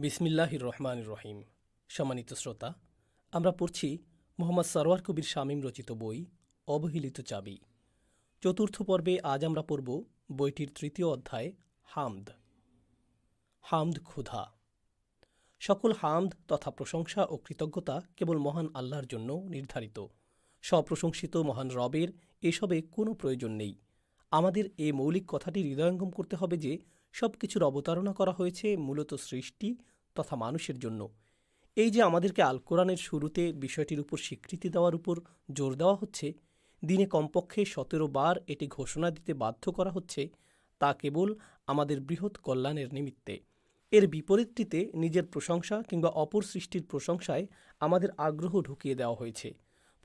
বিসমিল্লাহির রহমান রহিম। সম্মানিত শ্রোতা, আমরা পড়ছি মোহাম্মদ সরওয়ার কবির শামীম রচিত বই, অবহেলিত চাবি। চতুর্থ পর্বে আজ আমরা পড়ব বইটির তৃতীয় অধ্যায়, হামদ। হামদ ক্ষুধা। সকল হামদ তথা প্রশংসা ও কৃতজ্ঞতা কেবল মহান আল্লাহর জন্য নির্ধারিত। স্বপ্রশংসিত মহান রবের এসবে কোনো প্রয়োজন নেই। আমাদের এ মৌলিক কথাটি হৃদয়ঙ্গম করতে হবে যে সব কিছুর অবতারণা করা হয়েছে মূলত সৃষ্টি তথা মানুষের জন্য। এই যে আমাদেরকে আল কোরআনের শুরুতে বিষয়টির উপর স্বীকৃতি দেওয়ার উপর জোর দেওয়া হচ্ছে, দিনে কমপক্ষে সতেরো বার এটি ঘোষণা দিতে বাধ্য করা হচ্ছে, তা কেবল আমাদের বৃহৎ কল্যাণের নিমিত্তে। এর বিপরীতটিতে নিজের প্রশংসা কিংবা অপর সৃষ্টির প্রশংসায় আমাদের আগ্রহ ঢুকিয়ে দেওয়া হয়েছে,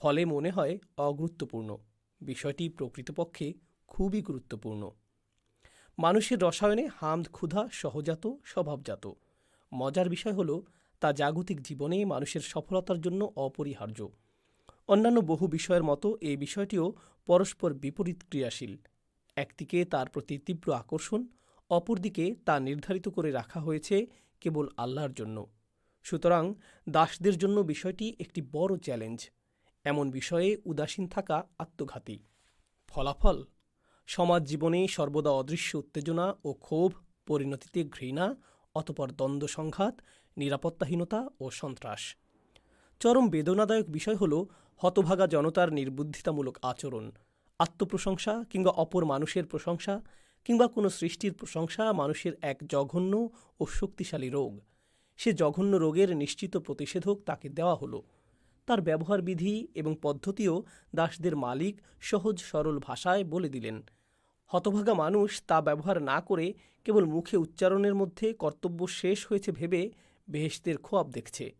ফলে মনে হয় অগুরুত্বপূর্ণ। বিষয়টি প্রকৃতপক্ষে খুবই গুরুত্বপূর্ণ। মানুষের রসায়নে হামদ ক্ষুধা সহজাত, স্বভাবজাত। মজার বিষয় হলো, তা জাগতিক জীবনে মানুষের সফলতার জন্য অপরিহার্য। অন্যান্য বহু বিষয়ের মতো এই বিষয়টিও পরস্পর বিপরীত ক্রিয়াশীল। একদিকে তার প্রতি তীব্র আকর্ষণ, অপরদিকে তা নির্ধারিত করে রাখা হয়েছে কেবল আল্লাহর জন্য। সুতরাং দাসদের জন্য বিষয়টি একটি বড় চ্যালেঞ্জ। এমন বিষয়ে উদাসীন থাকা আত্মঘাতী। ফলাফল? সমাজ জীবনে সর্বদা অদৃশ্য উত্তেজনা ও ক্ষোভ, পরিণতিতে ঘৃণা অতপর দ্বন্দ্ব সংঘাত, নিরাপত্তাহীনতা ও সন্ত্রাস। চরম বেদনাদায়ক বিষয় হল হতভাগা জনতার নির্বুদ্ধিতামূলক আচরণ, আত্মপ্রশংসা কিংবা অপর মানুষের প্রশংসা কিংবা কোনো সৃষ্টির প্রশংসা মানুষের এক জঘন্য ও শক্তিশালী রোগ। সে জঘন্য রোগের নিশ্চিত প্রতিষেধক তাকে দেওয়া হলো। তার ব্যবহার বিধি এবং পদ্ধতিও দাসদের মালিক সহজ সরল ভাষায় বলে দিলেন। হতভাগা মানুষ তা ব্যবহার না করে কেবল মুখে উচ্চারণের মধ্যে কর্তব্য শেষ হয়েছে ভেবে বেহেশতের খোয়াব দেখছে।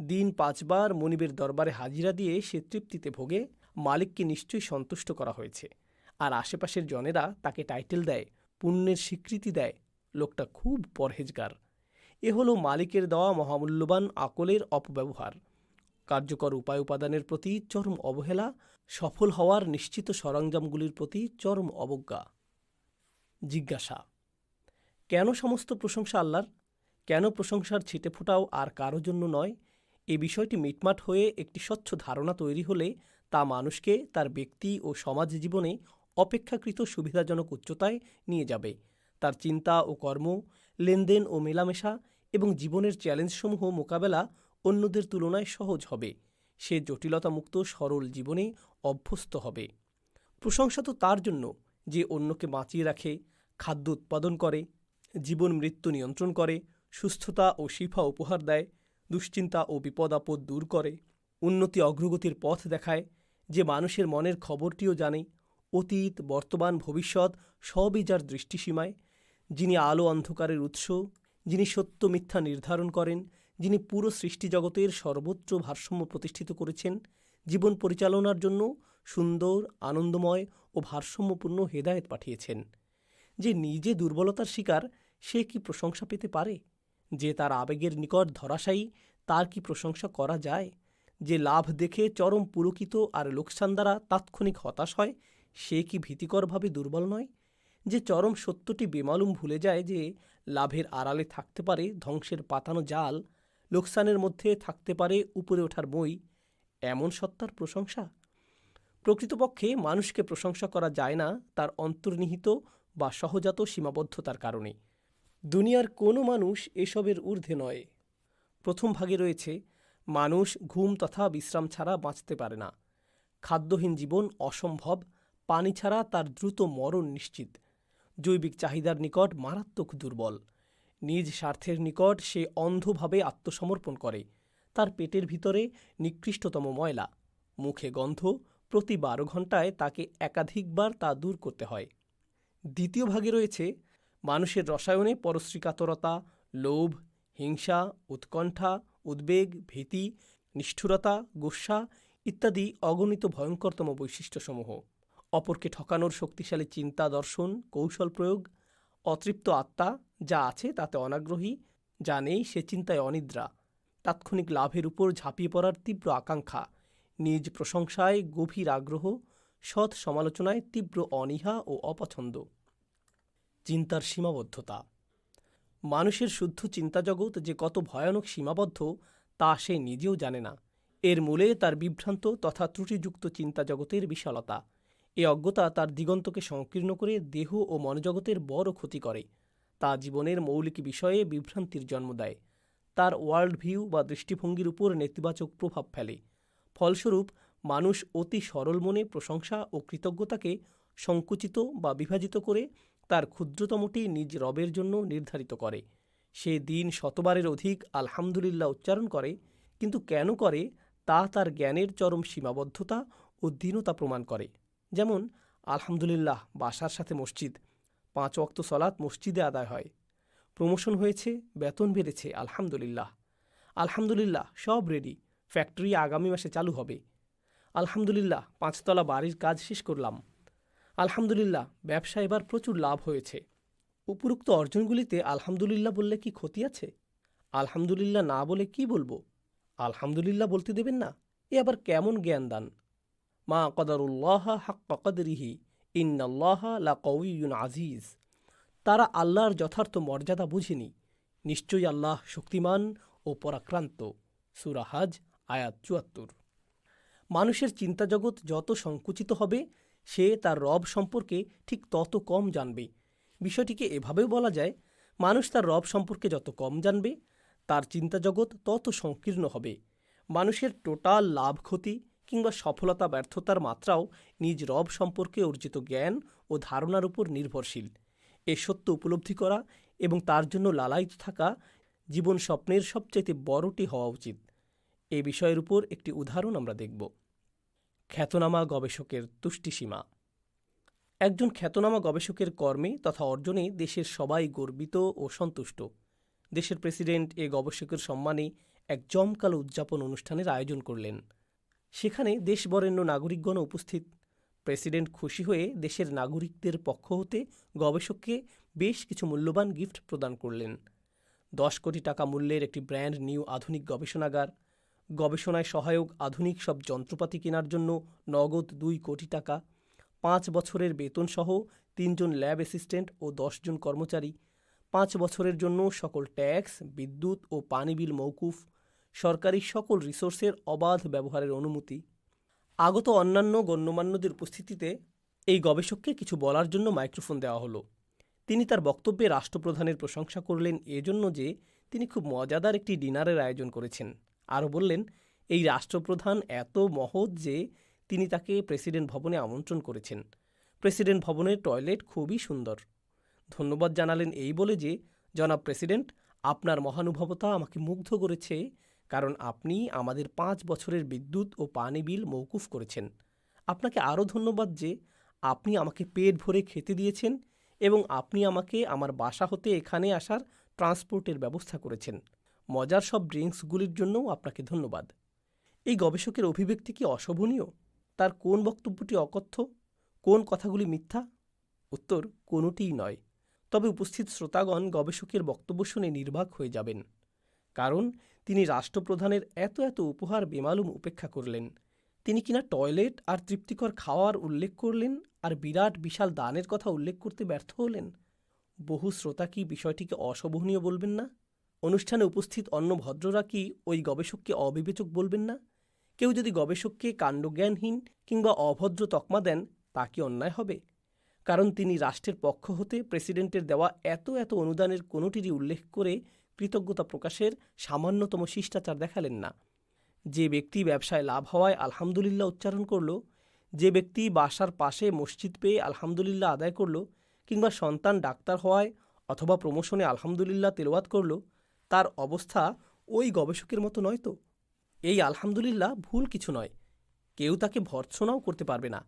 দিন পাঁচবার মনিবের দরবারে হাজিরা দিয়ে সে তৃপ্তিতে ভোগে, মালিককে নিশ্চয়ই সন্তুষ্ট করা হয়েছে। আর আশেপাশের জনেরা তাকে টাইটেল দেয়, পুণ্যের স্বীকৃতি দেয়, লোকটা খুব পরহেজগার। এ হলো মালিকের দেওয়া মহামূল্যবান আকলের অপব্যবহার। কার্যকর উপায় উপাদানের প্রতি চরম অবহেলা, সফল হওয়ার নিশ্চিত সরঞ্জামগুলির প্রতি চরম অবজ্ঞা। জিজ্ঞাসা, কেন সমস্ত প্রশংসা আল্লাহর? কেন প্রশংসার ছিটে ফোটাও আর কারও জন্য নয়? এ বিষয়টি মিটমাট হয়ে একটি স্বচ্ছ ধারণা তৈরি হলে তা মানুষকে তার ব্যক্তি ও সমাজ জীবনে অপেক্ষাকৃত সুবিধাজনক উচ্চতায় নিয়ে যাবে। তার চিন্তা ও কর্ম, লেনদেন ও মেলামেশা এবং জীবনের চ্যালেঞ্জসমূহ মোকাবেলা অন্যদের তুলনায় সহজ হবে। সে জটিলতামুক্ত, সরল জীবনে অভ্যস্ত হবে। প্রশংসা তো তার জন্য যে অন্যকে বাঁচিয়ে রাখে, খাদ্য উৎপাদন করে, জীবন মৃত্যু নিয়ন্ত্রণ করে, সুস্থতা ও শিফা উপহার দেয়, দুশ্চিন্তা ও বিপদ আপদ দূর করে, উন্নতি অগ্রগতির পথ দেখায়, যে মানুষের মনের খবরটিও জানে, অতীত, বর্তমান, ভবিষ্যৎ সবই যার দৃষ্টিসীমায়, যিনি আলো অন্ধকারের উৎস, যিনি সত্য মিথ্যা নির্ধারণ করেন যিনি পুরো সৃষ্টিজগতের সর্বোচ্চ ভারসাম্য প্রতিষ্ঠিত করেছেন, জীবন পরিচালনার জন্য সুন্দর, আনন্দময় ও ভারসাম্যপূর্ণ হেদায়েত পাঠিয়েছেন। যে নিজে দুর্বলতার শিকার, সে কি প্রশংসা পেতে পারে? যে তার আবেগের নিকট ধরাশায়ী, তার কি প্রশংসা করা যায়? যে লাভ দেখে চরম পুলকিত আর লোকসান দ্বারা তাৎক্ষণিক হতাশ হয়, সে কি ভীতিকরভাবে দুর্বল নয়? যে চরম সত্যটি বেমালুম ভুলে যায় যে লাভের আড়ালে থাকতে পারে ধ্বংসের পাতানো জাল লোকসানের মধ্যে থাকতে পারে উপরে ওঠার বই, এমন সত্তার প্রশংসা? প্রকৃতপক্ষে মানুষকে প্রশংসা করা যায় না তার অন্তর্নিহিত বা সহজাত সীমাবদ্ধতার কারণে। দুনিয়ার কোনো মানুষ এসবের ঊর্ধ্বে নয়। প্রথম ভাগে রয়েছে, মানুষ ঘুম তথা বিশ্রাম ছাড়া বাঁচতে পারে না। খাদ্যহীন জীবন অসম্ভব, পানি ছাড়া তার দ্রুত মরণ নিশ্চিত। জৈবিক চাহিদার নিকট মারাত্মক দুর্বল। নিজ স্বার্থের নিকট সে অন্ধভাবে আত্মসমর্পণ করে। তার পেটের ভিতরে নিকৃষ্টতম ময়লা। মুখে গন্ধ, প্রতি বারো ঘন্টায় তাকে একাধিকবার তা দূর করতে হয়। দ্বিতীয় ভাগে রয়েছে, মানুষের রসায়নে পরশ্রীকাতরতা, লোভ, হিংসা, উৎকণ্ঠা, উদ্বেগ, ভীতি, নিষ্ঠুরতা গুস্সা ইত্যাদি অগণিত ভয়ঙ্করতম বৈশিষ্ট্যসমূহ। অপরকে ঠকানোর শক্তিশালী চিন্তা দর্শন, কৌশল প্রয়োগ অতৃপ্ত আত্মা যা আছে তাতে অনাগ্রহী, যা নেই সে চিন্তায় অনিদ্রা। তাৎক্ষণিক লাভের উপর ঝাঁপিয়ে পড়ার তীব্র আকাঙ্ক্ষা, নিজ প্রশংসায় গভীর আগ্রহ, সৎ সমালোচনায় তীব্র অনীহা ও অপছন্দ। চিন্তার সীমাবদ্ধতা। মানুষের শুদ্ধ চিন্তাজগৎ যে কত ভয়ানক সীমাবদ্ধ, তা সে নিজেও জানে না। এর মূলে তার বিভ্রান্ত তথা ত্রুটিযুক্ত চিন্তাজগতের বিশালতা। এ অজ্ঞতা তার দিগন্তকে সংকীর্ণ করে দেহ ও মনজগতের বড় ক্ষতি করে। তা জীবনের মৌলিক বিষয়ে বিভ্রান্তির জন্ম দেয়। তার ওয়ার্ল্ড ভিউ বা দৃষ্টিভঙ্গির উপর নেতিবাচক প্রভাব ফেলে। ফলস্বরূপ, মানুষ অতি সরল মনে প্রশংসা ও কৃতজ্ঞতাকে সংকুচিত বা বিভাজিত করে তার ক্ষুদ্রতমটি নিজ রবের জন্য নির্ধারিত করে। সে দিন শতবারের অধিক আলহামদুলিল্লাহ উচ্চারণ করে, কিন্তু কেন করে তা তার জ্ঞানের চরম সীমাবদ্ধতা ও দীনতা প্রমাণ করে। যেমন, আলহামদুলিল্লাহ বাসার সাথে মসজিদ, পাঁচ ওয়াক্ত সলাৎ মসজিদে আদায় হয়। প্রমোশন হয়েছে, বেতন বেড়েছে, আলহামদুলিল্লাহ। আলহামদুলিল্লাহ, সব রেডি ফ্যাক্টরি আগামী মাসে চালু হবে। আলহামদুলিল্লাহ, পাঁচতলা বাড়ির কাজ শেষ করলাম। আলহামদুলিল্লাহ, ব্যবসা এবার প্রচুর লাভ হয়েছে। উপরোক্ত অর্জনগুলিতে আলহামদুলিল্লাহ বললে কি ক্ষতি আছে? আলহামদুলিল্লাহ না বলে কি বলব? আলহামদুলিল্লাহ বলতে দেবেন না? এ আবার কেমন জ্ঞান দান মা কদারুল্লাহ হাক্কা কদরিহি, ইন্নাল্লাহ লা কউইয়ুন আজিজ। তারা আল্লাহর যথার্থ মর্যাদা বুঝেনি। নিশ্চয়ই আল্লাহ শক্তিমান ও পরাক্রান্ত। সুরাহাজ আয়াত চুয়াত্তর। মানুষের চিন্তাজগৎ যত সংকুচিত হবে, সে তার রব সম্পর্কে ঠিক তত কম জানবে। বিষয়টিকে এভাবেও বলা যায়, মানুষ তার রব সম্পর্কে যত কম জানবে, তার চিন্তাজগৎ তত সংকীর্ণ হবে। মানুষের টোটাল লাভ ক্ষতি কিংবা সফলতা, ব্যর্থতার মাত্রাও নিজ রব সম্পর্কে অর্জিত জ্ঞান ও ধারণার উপর নির্ভরশীল। এ সত্য উপলব্ধি করা এবং তার জন্য লালায়িত থাকা জীবন স্বপ্নের সবচাইতে বড়টি হওয়া উচিত। এ বিষয়ের উপর একটি উদাহরণ আমরা দেখব। খ্যাতনামা গবেষকের তুষ্টিসীমা একজন খ্যাতনামা গবেষকের কর্মে তথা অর্জনে দেশের সবাই গর্বিত ও সন্তুষ্ট। দেশের প্রেসিডেন্ট এ গবেষকের সম্মানে এক জমকালো উদযাপন অনুষ্ঠানের আয়োজন করলেন। সেখানে দেশবরেণ্য নাগরিকগণ উপস্থিত। প্রেসিডেন্ট খুশি হয়ে দেশের নাগরিকদের পক্ষ হতে গবেষককে বেশ কিছু মূল্যবান গিফট প্রদান করলেন। দশ কোটি টাকা মূল্যের একটি ব্র্যান্ড নিউ আধুনিক গবেষণাগার। গবেষণায় সহায়ক আধুনিক সব যন্ত্রপাতি কেনার জন্য নগদ দুই কোটি টাকা। পাঁচ বছরের বেতনসহ তিনজন ল্যাব অ্যাসিস্ট্যান্ট ও দশজন কর্মচারী। পাঁচ বছরের জন্য সকল ট্যাক্স, বিদ্যুৎ ও পানি বিল মৌকুফ সরকারি সকল রিসোর্সের অবাধ ব্যবহারের অনুমতি। আগত অন্যান্য গণ্যমান্যদের উপস্থিতিতে এই গবেষককে কিছু বলার জন্য মাইক্রোফোন দেওয়া হলো। তিনি তার বক্তব্যে রাষ্ট্রপ্রধানের প্রশংসা করলেন এজন্য যে তিনি খুব মজাদার একটি ডিনারের আয়োজন করেছেন। আরও বললেন, এই রাষ্ট্রপ্রধান এত মহৎ যে তিনি তাকে প্রেসিডেন্ট ভবনে আমন্ত্রণ করেছেন। প্রেসিডেন্ট ভবনের টয়লেট খুবই সুন্দর। ধন্যবাদ জানালেন এই বলে যে, জনাব প্রেসিডেন্ট, আপনার মহানুভবতা আমাকে মুগ্ধ করেছে কারণ আপনি আমাদের পাঁচ বছরের বিদ্যুৎ ও পানি বিল মৌকুফ করেছেন। আপনাকে আরও ধন্যবাদ যে আপনি আমাকে পেট ভরে খেতে দিয়েছেন এবং আপনি আমাকে আমার বাসা হতে এখানে আসার ট্রান্সপোর্টের ব্যবস্থা করেছেন। মজার সব ড্রিঙ্কসগুলির জন্যও আপনাকে ধন্যবাদ। এই গবেষকের অভিব্যক্তি কি অশোভনীয়? তার কোন বক্তব্যটি অকথ্য? কোন কথাগুলি মিথ্যা? উত্তর, কোনোটিই নয়। তবে উপস্থিত শ্রোতাগণ গবেষকের বক্তব্য শুনে নির্বাক হয়ে যাবেন। কারণ তিনি রাষ্ট্রপ্রধানের এত এত উপহার বেমালুম উপেক্ষা করলেন। তিনি কিনা টয়লেট আর তৃপ্তিকর খাওয়ার উল্লেখ করলেন আর বিরাট বিশাল দানের কথা উল্লেখ করতে ব্যর্থ হলেন? বহু শ্রোতা কি বিষয়টিকে অশোভনীয় বলবেন না? অনুষ্ঠানে উপস্থিত অন্য ভদ্ররা কি ওই গবেষককে অবিবেচক বলবেন না? কেউ যদি গবেষককে কাণ্ডজ্ঞানহীন কিংবা অভদ্র তকমা দেন, তা কি অন্যায় হবে? কারণ তিনি রাষ্ট্রের পক্ষ হতে প্রেসিডেন্টের দেওয়া এত এত অনুদানের কোনোটিরই উল্লেখ করে কৃতজ্ঞতা প্রকাশের সামান্যতম শিষ্টাচার দেখালেন না। যে ব্যক্তি ব্যবসায় লাভ হওয়ায় আলহামদুলিল্লাহ উচ্চারণ করল, যে ব্যক্তি বাসার পাশে মসজিদ পেয়ে আলহামদুলিল্লাহ আদায় করল কিংবা সন্তান ডাক্তার হওয়ায় অথবা প্রমোশনে আলহামদুলিল্লাহ তেলাওয়াত করল, তার অবস্থা ওই গবেষকের মতো নয় তো। এই আলহামদুলিল্লাহ ভুল কিছু নয়, কেউ তাকে ভর্ৎসনাও করতে পারবে না।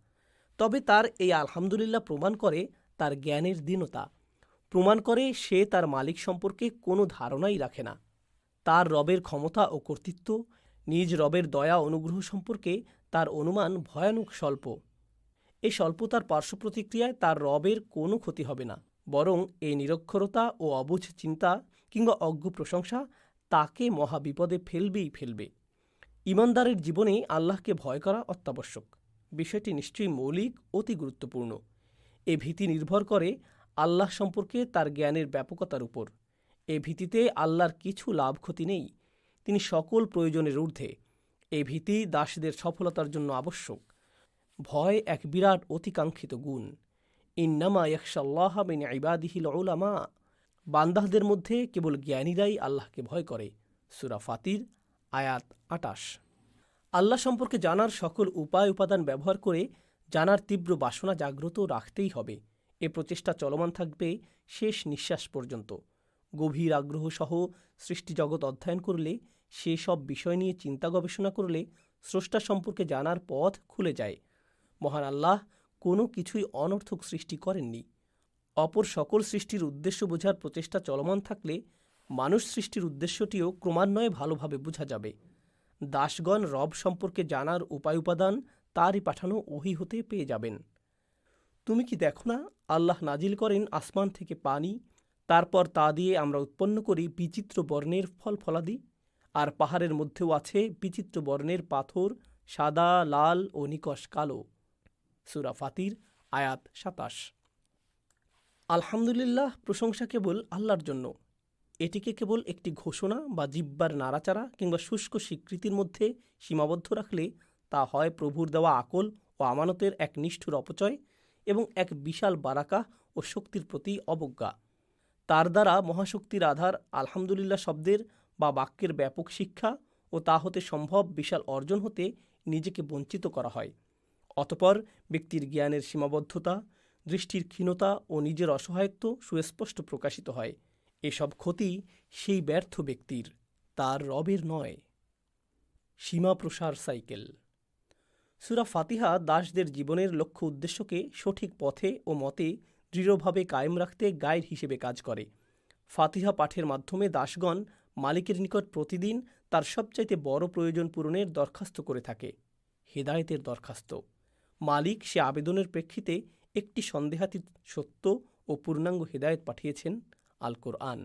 তবে তার এই আলহামদুলিল্লাহ প্রমাণ করে তার জ্ঞানের দীনতা। প্রমাণ করে সে তার মালিক সম্পর্কে কোনো ধারণাই রাখে না। তার রবের ক্ষমতা ও কর্তৃত্ব, নিজ রবের দয়া অনুগ্রহ সম্পর্কে তার অনুমান ভয়ানক স্বল্প। এই স্বল্পতার পার্শ্ব প্রতিক্রিয়ায় তার রবের কোনো ক্ষতি হবে না, বরং এই নিরক্ষরতা ও অবুঝ চিন্তা কিংবা অজ্ঞ প্রশংসা তাকে মহাবিপদে ফেলবেই ফেলবে। ইমানদারের জীবনে আল্লাহকে ভয় করা অত্যাবশ্যক। বিষয়টি নিশ্চয়ই মৌলিক, অতি গুরুত্বপূর্ণ। এ ভীতি নির্ভর করে আল্লাহ সম্পর্কে তার জ্ঞানের ব্যাপকতার উপর। এ ভীতিতে আল্লাহর কিছু লাভ ক্ষতি নেই। তিনি সকল প্রয়োজনের ঊর্ধ্বে। এ ভীতি দাসদের সফলতার জন্য আবশ্যক। ভয় এক বিরাট অতিকাঙ্ক্ষিত গুণ। ইন্নামা ইয়াকশাল্লাহ বিন ইবাদিহিল উলামা। বান্দাহদের মধ্যে কেবল জ্ঞানীরাই আল্লাহকে ভয় করে। সুরা ফাতির, আয়াত আটাশ। আল্লাহ সম্পর্কে জানার সকল উপায় উপাদান ব্যবহার করে জানার তীব্র বাসনা জাগ্রত রাখতেই হবে। এ প্রচেষ্টা চলমান থাকবে শেষ নিঃশ্বাস পর্যন্ত। গভীর আগ্রহ সহ সৃষ্টিজগৎ অধ্যয়ন করলে, সেসব বিষয় নিয়ে চিন্তা গবেষণা করলে স্রষ্টা সম্পর্কে জানার পথ খুলে যায়। মহান আল্লাহ কোনো কিছুই অনর্থক সৃষ্টি করেননি। অপর সকল সৃষ্টির উদ্দেশ্য বোঝার প্রচেষ্টা চলমান থাকলে, মানুষ সৃষ্টির উদ্দেশ্যটিও ক্রমান্বয়ে ভালোভাবে বোঝা যাবে। দাসগণ রব সম্পর্কে জানার উপায় উপাদান তারই পাঠানো ওহি হতে পেয়ে যাবেন। তুমি কি দেখো না আল্লাহ নাজিল করেন আসমান থেকে পানি, তারপর তা দিয়ে আমরা উৎপন্ন করি বিচিত্র বর্ণের ফল ফলাদি, আর পাহাড়ের মধ্যেও আছে বিচিত্র বর্ণের পাথর, সাদা, লাল ও নিকশ কালো। সুরা ফাতির, আয়াত সাতাশ। আলহামদুলিল্লাহ, প্রশংসা কেবল আল্লাহর জন্য। এটিকে কেবল একটি ঘোষণা বা জিব্বার নাড়াচাড়া কিংবা শুষ্ক স্বীকৃতির মধ্যে সীমাবদ্ধ রাখলে তা হয় প্রভুর দেওয়া আকল ও আমানতের এক নিষ্ঠুর অপচয় এবং এক বিশাল বারাকা ও শক্তির প্রতি অবজ্ঞা। তার দ্বারা মহাশক্তির আধার আলহামদুলিল্লাহ শব্দের বা বাক্যের ব্যাপক শিক্ষা ও তা হতে সম্ভব বিশাল অর্জন হতে নিজেকে বঞ্চিত করা হয়। অতপর ব্যক্তির জ্ঞানের সীমাবদ্ধতা, দৃষ্টির ক্ষীণতা ও নিজের অসহায়ত্ব সুস্পষ্ট প্রকাশিত হয়। এসব ক্ষতি সেই ব্যর্থ ব্যক্তির, তার রবের নয়। সীমা প্রসার সাইকেল। সুরা ফাতিহা দাসদের জীবনের লক্ষ্য উদ্দেশ্যকে সঠিক পথে ও মতে দৃঢ়ভাবে কায়েম রাখতে গাইড হিসেবে কাজ করে। ফাতিহা পাঠের মাধ্যমে দাসগণ মালিকের নিকট প্রতিদিন তার সবচাইতে বড় প্রয়োজন পূরণের দরখাস্ত করে থাকে, হেদায়েতের দরখাস্ত। মালিক সে আবেদনের প্রেক্ষিতে একটি সন্দেহাতীত সত্য ও পূর্ণাঙ্গ হেদায়েত পাঠিয়েছেন আল কোরআন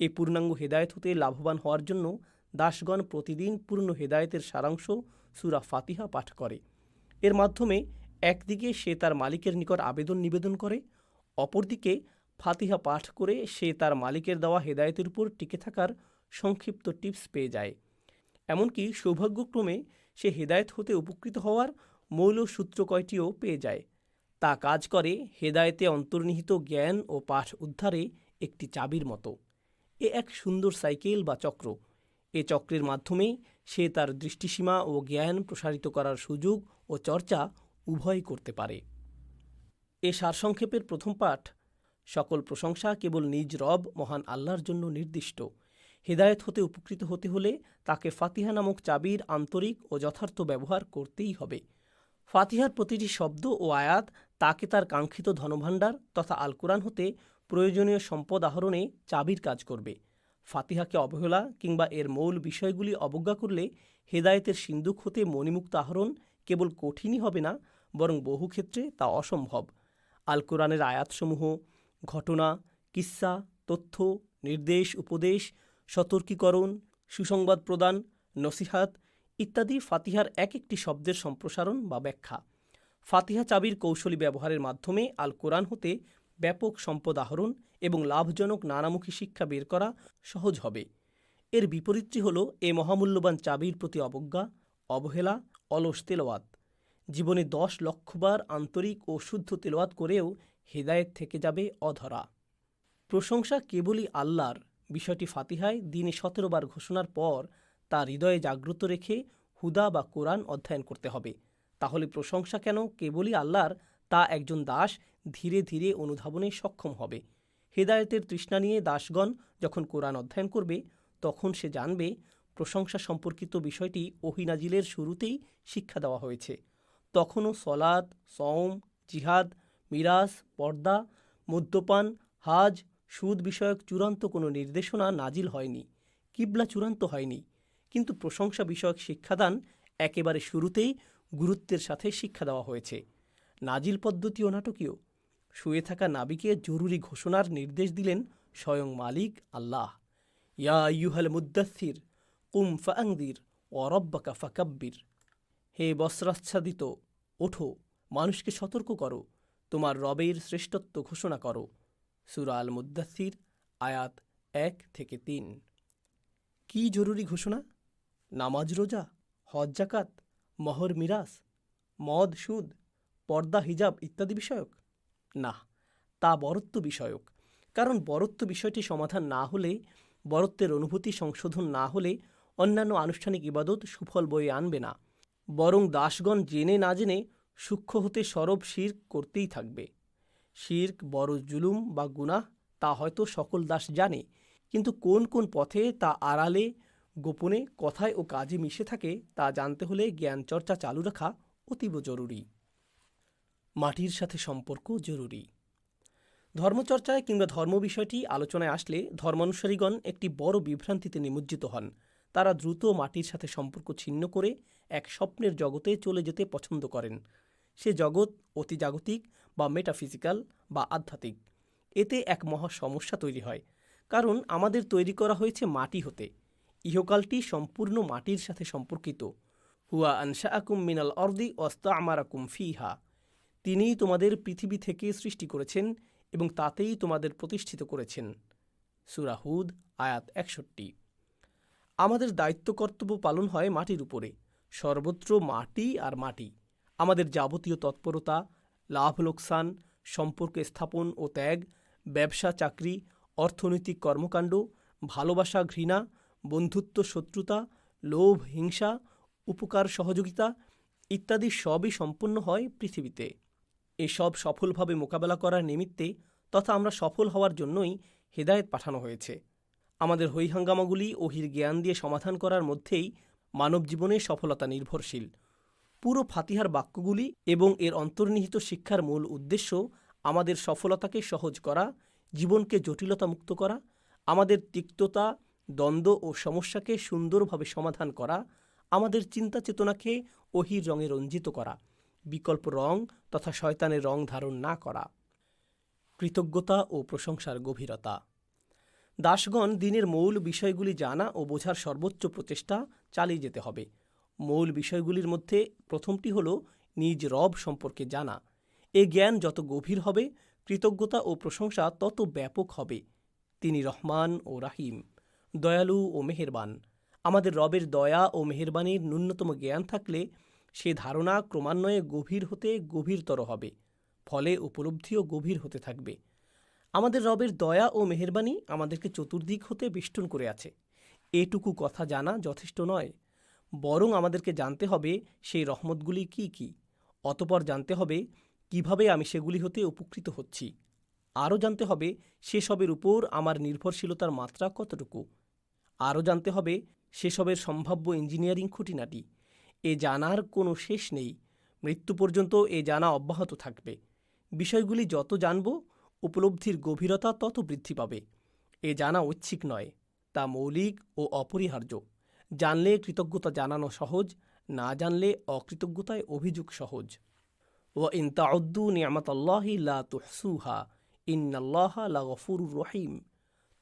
এই পূর্ণাঙ্গ হেদায়েত হতে লাভবান হওয়ার জন্য দাসগণ প্রতিদিন পূর্ণ হেদায়েতের সারাংশ সুরা ফাতিহা পাঠ করে। এর মাধ্যমে একদিকে সে তার মালিকের নিকট আবেদন নিবেদন করে, অপরদিকে ফাতিহা পাঠ করে সে তার মালিকের দেওয়া হেদায়েতের উপর টিকে থাকার সংক্ষিপ্ত টিপস পেয়ে যায়। এমনকি সৌভাগ্যক্রমে সে হেদায়েত হতে উপকৃত হওয়ার মৌল সূত্র কয়টিও পেয়ে যায়। তা কাজ করে হেদায়েতে অন্তর্নিহিত জ্ঞান ও পাঠ উদ্ধারে একটি চাবির মতো। এ এক সুন্দর সাইকেল বা চক্র। এ চক্রের মাধ্যমেই সে তার দৃষ্টিসীমা ও জ্ঞান প্রসারিত করার সুযোগ ও চর্চা উভয়ই করতে পারে। এ সারসংক্ষেপের প্রথম পাঠ, সকল প্রশংসা কেবল নিজ রব মহান আল্লাহর জন্য নির্দিষ্ট। হেদায়েত হতে উপকৃত হতে হলে তাকে ফাতিহা নামক চাবির আন্তরিক ও যথার্থ ব্যবহার করতেই হবে। ফাতিহার প্রতিটি শব্দ ও আয়াত তাকে তার কাঙ্ক্ষিত ধনভাণ্ডার তথা আল কোরআন হতে প্রয়োজনীয় সম্পদ আহরণে চাবির কাজ করবে। ফাতিহাকে অবহেলা কিংবা এর মৌল বিষয়গুলি অবজ্ঞা করলে হেদায়েতের সিন্দুক হতে মণিমুক্ত আহরণ কেবল কঠিনই হবে না, বরং বহু ক্ষেত্রে তা অসম্ভব। আল কোরআনের আয়াতসমূহ, ঘটনা কিস্সা তথ্য, নির্দেশ, উপদেশ, সতর্কীকরণ, সুসংবাদ প্রদান, নসিহাত ইত্যাদি ফাতিহার এক একটি শব্দের সম্প্রসারণ বা ব্যাখ্যা। ফাতিহা চাবির কৌশলী ব্যবহারের মাধ্যমে আল কোরআন হতে ব্যাপক সম্পদ আহরণ এবং লাভজনক নানামুখী শিক্ষা বের করা সহজ হবে। এর বিপরীতটি হল এ মহামূল্যবান চাবির প্রতি অবজ্ঞা, অবহেলা, অলস তেলোয়াত। জীবনে দশ লক্ষবার আন্তরিক ও শুদ্ধ তেলোয়াত করেও হেদায়েত থেকে যাবে অধরা। প্রশংসা কেবলই আল্লাহর, বিষয়টি ফাতিহায় দিনে সতেরোবার ঘোষণার পর তা হৃদয়ে জাগ্রত রেখে হুদা বা কোরআন অধ্যয়ন করতে হবে। তাহলে প্রশংসা কেন কেবলই আল্লাহর তা একজন দাস ধীরে ধীরে অনুধাবনে সক্ষম হবে। হেদায়েতের তৃষ্ণা নিয়ে দাসগণ যখন কোরআন অধ্যয়ন করবে, তখন সে জানবে প্রশংসা সম্পর্কিত বিষয়টি ওহিনাজিলের শুরুতেই শিক্ষা দেওয়া হয়েছে। তখনও সলাদ সওম, জিহাদ, মিরাজ, পর্দা, মদ্যপান, হাজ, সুদ বিষয়ক চূড়ান্ত কোনো নির্দেশনা নাজিল হয়নি, কিবলা চূড়ান্ত হয়নি। কিন্তু প্রশংসা বিষয়ক শিক্ষাদান একেবারে শুরুতেই গুরুত্বের সাথে শিক্ষা দেওয়া হয়েছে। নাজিল পদ্ধতিও নাটকীয়। শুয়ে থাকা নাবিকে জরুরি ঘোষণার নির্দেশ দিলেন স্বয়ং মালিক আল্লাহ। ইয়া ইউহাল মুদাসির কুম ফাংদির অরব্বাকা ফাকাব্বির। হে বস্ত্রাচ্ছাদিত, ওঠো, মানুষকে সতর্ক করো, তোমার রবের শ্রেষ্ঠত্ব ঘোষণা করো। সুরা আল মুদাসির আয়াত এক থেকে তিন। কি জরুরি ঘোষণা? নামাজ রোজা, হজ জাকাত, মহর মিরাস মদ সুদ পর্দা, হিজাব ইত্যাদি বিষয়ক? না, তা বরত্ব বিষয়ক। কারণ বরত্ব বিষয়টি সমাধান না হলে, বরত্বের অনুভূতি সংশোধন না হলে অন্যান্য আনুষ্ঠানিক ইবাদত সুফল বয়ে আনবে না। বরং দাসগণ জেনে না জেনে সূক্ষ্ম হতে সরব শির্ক করতেই থাকবে। শির্ক বড় জুলুম বা গুনাহ, তা হয়তো সকল দাস জানে। কিন্তু কোন কোন পথে তা আড়ালে, গোপনে, কথায় ও কাজে মিশে থাকে, তা জানতে হলে জ্ঞান চর্চা চালু রাখা অতীব জরুরি। মাটির সাথে সম্পর্ক জরুরি। ধর্মচর্চায় কিংবা ধর্ম বিষয়টি আলোচনায় আসলে ধর্মানুসারীগণ একটি বড় বিভ্রান্তিতে নিমজ্জিত হন। তারা দ্রুত মাটির সাথে সম্পর্ক ছিন্ন করে এক স্বপ্নের জগতে চলে যেতে পছন্দ করেন। সে জগৎ অতিজাগতিক বা মেটাফিজিক্যাল বা আধ্যাত্মিক। এতে এক মহা সমস্যা তৈরি হয়। কারণ আমাদের তৈরি করা হয়েছে মাটি হতে। ইহকালটি সম্পূর্ণ মাটির সাথে সম্পর্কিত। হুয়া আনশা আকুম মিনাল অর্দি অস্তা আমারাকুম ফিহা। তিনিই তোমাদের পৃথিবী থেকে সৃষ্টি করেছেন এবং তাতেই তোমাদের প্রতিষ্ঠিত করেছেন। সুরাহুদ আয়াত একষট্টি। আমাদের দায়িত্ব কর্তব্য পালন হয় মাটির উপরে। সর্বত্র মাটি আর মাটি। আমাদের যাবতীয় তৎপরতা, লাভ, লোকসান, সম্পর্ক স্থাপন ও ত্যাগ, ব্যবসা, চাকরি, অর্থনৈতিক কর্মকাণ্ড, ভালোবাসা, ঘৃণা, বন্ধুত্ব, শত্রুতা, লোভ, হিংসা, উপকার, সহযোগিতা ইত্যাদি সবই সম্পন্ন হয় পৃথিবীতে। এসব সফলভাবে মোকাবেলা করার নিমিত্তে তথা আমরা সফল হওয়ার জন্যই হেদায়েত পাঠানো হয়েছে। আমাদের হৈহাঙ্গামাগুলি ওহির জ্ঞান দিয়ে সমাধান করার মধ্যেই মানব জীবনে সফলতা নির্ভরশীল। পুরো ফাতিহার বাক্যগুলি এবং এর অন্তর্নিহিত শিক্ষার মূল উদ্দেশ্য আমাদের সফলতাকে সহজ করা, জীবনকে জটিলতা মুক্ত করা, আমাদের তিক্ততা, দ্বন্দ্ব ও সমস্যাকে সুন্দরভাবে সমাধান করা, আমাদের চিন্তা চেতনাকে ওহির রঙে রঞ্জিত করা। বিকল্প রং তথা শয়তানের রং ধারণ না করা। কৃতজ্ঞতা ও প্রশংসার গভীরতা। দাসগণ দিনের মৌল বিষয়গুলি জানা ও বোঝার সর্বোচ্চ প্রচেষ্টা চালিয়ে যেতে হবে। মৌল বিষয়গুলির মধ্যে প্রথমটি হল নিজ রব সম্পর্কে জানা। এ জ্ঞান যত গভীর হবে, কৃতজ্ঞতা ও প্রশংসা তত ব্যাপক হবে। তিনি রহমান ও রাহিম, দয়ালু ও মেহেরবান। আমাদের রবের দয়া ও মেহেরবানির ন্যূনতম জ্ঞান থাকলে সে ধারণা ক্রমান্বয়ে গভীর হতে গভীরতর হবে, ফলে উপলব্ধিও গভীর হতে থাকবে। আমাদের রবের দয়া ও মেহেরবানি আমাদেরকে চতুর্দিক হতে বেষ্টন করে আছে। এটুকু কথা জানা যথেষ্ট নয়, বরং আমাদেরকে জানতে হবে সেই রহমতগুলি কি কি। অতপর জানতে হবে কীভাবে আমি সেগুলি হতে উপকৃত হচ্ছি। আরও জানতে হবে সেসবের উপর আমার নির্ভরশীলতার মাত্রা কতটুকু। আরও জানতে হবে সেসবের সম্ভাব্য ইঞ্জিনিয়ারিং খুঁটিনাটি। এ জানার কোনো শেষ নেই। মৃত্যু পর্যন্ত এ জানা অব্যাহত থাকবে। বিষয়গুলি যত জানব, উপলব্ধির গভীরতা তত বৃদ্ধি পাবে। এ জানা ঐচ্ছিক নয়, তা মৌলিক ও অপরিহার্য। জানলে কৃতজ্ঞতা জানানো সহজ, না জানলে অকৃতজ্ঞতায় অভিযোগ সহজ। ও ইন তাউদ্দু নিয়ামত আল্লাহি লা তুহসুহা লা রহিম।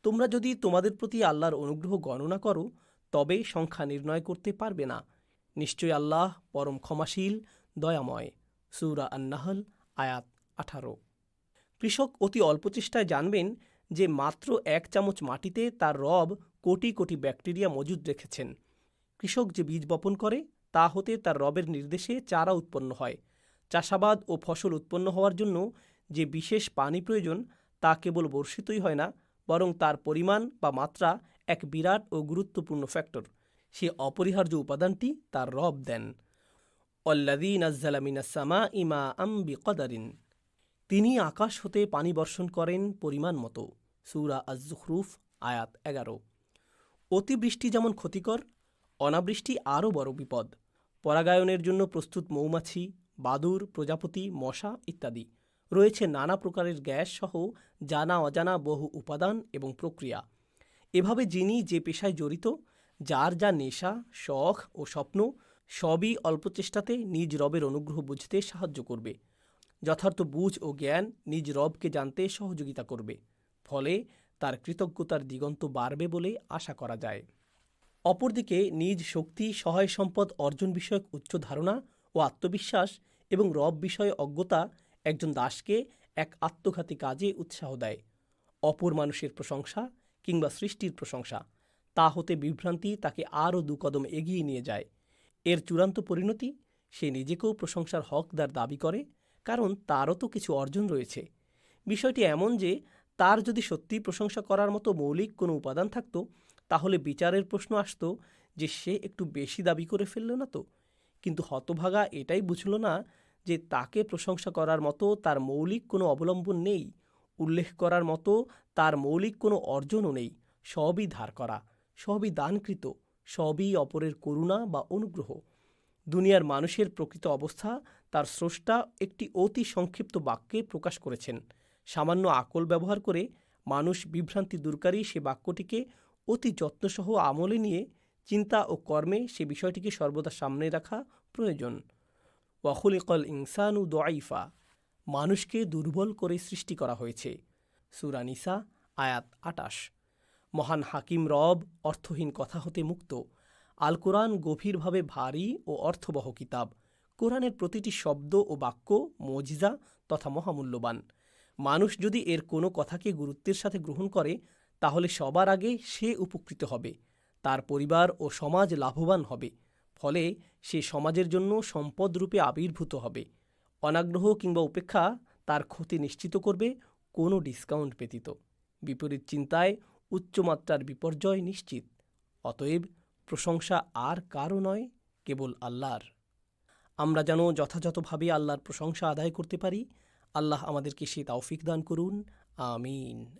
তোমরা যদি তোমাদের প্রতি আল্লাহর অনুগ্রহ গণনা করো, তবে সংখ্যা নির্ণয় করতে পারবে না। নিশ্চয় আল্লাহ পরম ক্ষমাশীল, দয়াময়। সুরা আন্নাহল, আয়াত আঠারো। কৃষক অতি অল্প চেষ্টায় জানবেন যে মাত্র এক চামচ মাটিতে তার রব কোটি কোটি ব্যাকটেরিয়া মজুদ রেখেছেন। কৃষক যে বীজ বপন করে, তা হতে তার রবের নির্দেশে চারা উৎপন্ন হয়। চাষাবাদ ও ফসল উৎপন্ন হওয়ার জন্য যে বিশেষ পানি প্রয়োজন, তা কেবল বর্ষিতই হয় না, বরং তার পরিমাণ বা মাত্রা এক বিরাট ও গুরুত্বপূর্ণ ফ্যাক্টর। সে অপরিহার্য উপাদানটি তার রব দেন। তিনি আকাশ হতে পানি বর্ষণ করেন পরিমাণ মতো। সুরা আজুখরুফ আয়াত এগারো। অতিবৃষ্টি যেমন ক্ষতিকর, অনাবৃষ্টি আরও বড় বিপদ। পরাগায়নের জন্য প্রস্তুত মৌমাছি, বাদুর, প্রজাপতি, মশা ইত্যাদি। রয়েছে নানা প্রকারের গ্যাস সহ জানা অজানা বহু উপাদান এবং প্রক্রিয়া। এভাবে যিনি যে পেশায় জড়িত যার যা নেশা, শখ ও স্বপ্ন সবই অল্প চেষ্টাতে নিজ রবের অনুগ্রহ বুঝতে সাহায্য করবে। যথার্থ বুঝ ও জ্ঞান নিজ রবকে জানতে সহযোগিতা করবে। ফলে তার কৃতজ্ঞতার দিগন্ত বাড়বে বলে আশা করা যায়। অপরদিকে নিজ শক্তি, সহায় সম্পদ অর্জন বিষয়ক উচ্চ ধারণা ও আত্মবিশ্বাস এবং রব বিষয়ে অজ্ঞতা একজন দাসকে এক আত্মঘাতী কাজে উৎসাহ দেয়। অপর মানুষের প্রশংসা কিংবা সৃষ্টির প্রশংসা তা হতে বিভ্রান্তি তাকে আরও দুকদম এগিয়ে নিয়ে যায়। এর চূড়ান্ত পরিণতি, সে নিজেকেও প্রশংসার হকদার দাবি করে, কারণ তারও তো কিছু অর্জন রয়েছে। বিষয়টি এমন যে, তার যদি সত্যি প্রশংসা করার মতো মৌলিক কোনো উপাদান থাকতো, তাহলে বিচারের প্রশ্ন আসতো যে, সে একটু বেশি দাবি করে ফেলল না তো? কিন্তু হতভাগা এটাই বুঝল না যে, তাকে প্রশংসা করার মতো তার মৌলিক কোনো অবলম্বন নেই, উল্লেখ করার মতো তার মৌলিক কোনো অর্জনও নেই, সবই ধার করা। সবই দানকৃত, সবই অপরের করুণা বা অনুগ্রহ। দুনিয়ার মানুষের প্রকৃত অবস্থা তার স্রষ্টা একটি অতি সংক্ষিপ্ত বাক্যে প্রকাশ করেছেন। সামান্য আকল ব্যবহার করে মানুষ বিভ্রান্তি দূরকারী সে বাক্যটিকে অতি যত্নসহ আমলে নিয়ে চিন্তা ও কর্মে সে বিষয়টিকে সর্বদা সামনে রাখা প্রয়োজন। ওয়াহুলিকল ইনসানু দোয়াইফা মানুষকে দুর্বল করে সৃষ্টি করা হয়েছে। সুরানিসা আয়াত আটাশ মহান হাকিম রব অর্থহীন কথা হতে মুক্ত। আল কোরআন গভীরভাবে ভারী ও অর্থবহ কিতাব। কোরআনের প্রতিটি শব্দ ও বাক্য মজিজা তথা মহামূল্যবান। মানুষ যদি এর কোনো কথাকে গুরুত্বের সাথে গ্রহণ করে, তাহলে সবার আগে সে উপকৃত হবে। তার পরিবার ও সমাজ লাভবান হবে। ফলে সে সমাজের জন্য সম্পদরূপে আবির্ভূত হবে। অনাগ্রহ কিংবা উপেক্ষা তার ক্ষতি নিশ্চিত করবে কোনো ডিসকাউন্ট ব্যতীত। বিপরীত চিন্তায় উচ্চমাত্রার বিপর্যয় নিশ্চিত, অতএব প্রশংসা আর কারও নয়, কেবল আল্লাহর। আমরা যেন যথাযথভাবে আল্লাহর প্রশংসা আদায় করতে পারি, আল্লাহ আমাদেরকে সে তাওফিক দান করুন, আমিন।